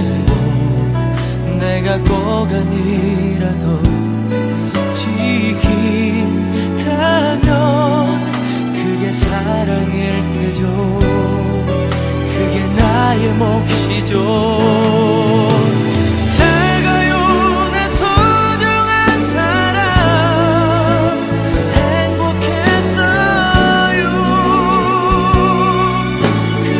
행복 내가 꼭 아니라도 지킨다면 그게 사랑일 테죠. 그게 나의 몫이죠